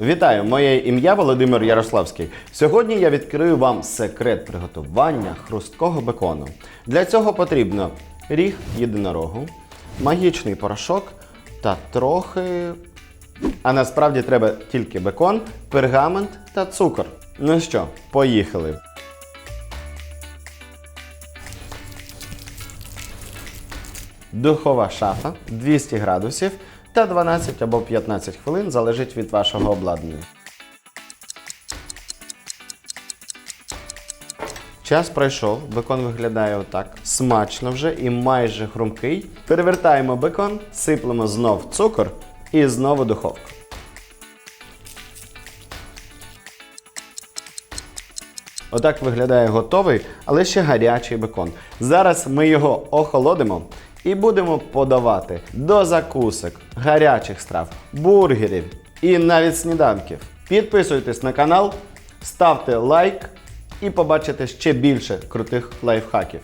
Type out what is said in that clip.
Вітаю, моє ім'я Володимир Ярославський. Сьогодні я відкрию вам секрет приготування хрусткого бекону. Для цього потрібно ріг єдинорогу, магічний порошок та трохи. А насправді треба тільки бекон, пергамент та цукор. Ну що, поїхали. Духова шафа 200 градусів та 12 або 15 хвилин залежить від вашого обладнання. Час пройшов, бекон виглядає отак. Смачно вже і майже хрумкий. Перевертаємо бекон, сиплемо знов цукор і знову духовку. Отак виглядає готовий, але ще гарячий бекон. Зараз ми його охолодимо і будемо подавати до закусок, гарячих страв, бургерів і навіть сніданків. Підписуйтесь на канал, ставте лайк і побачите ще більше крутих лайфхаків.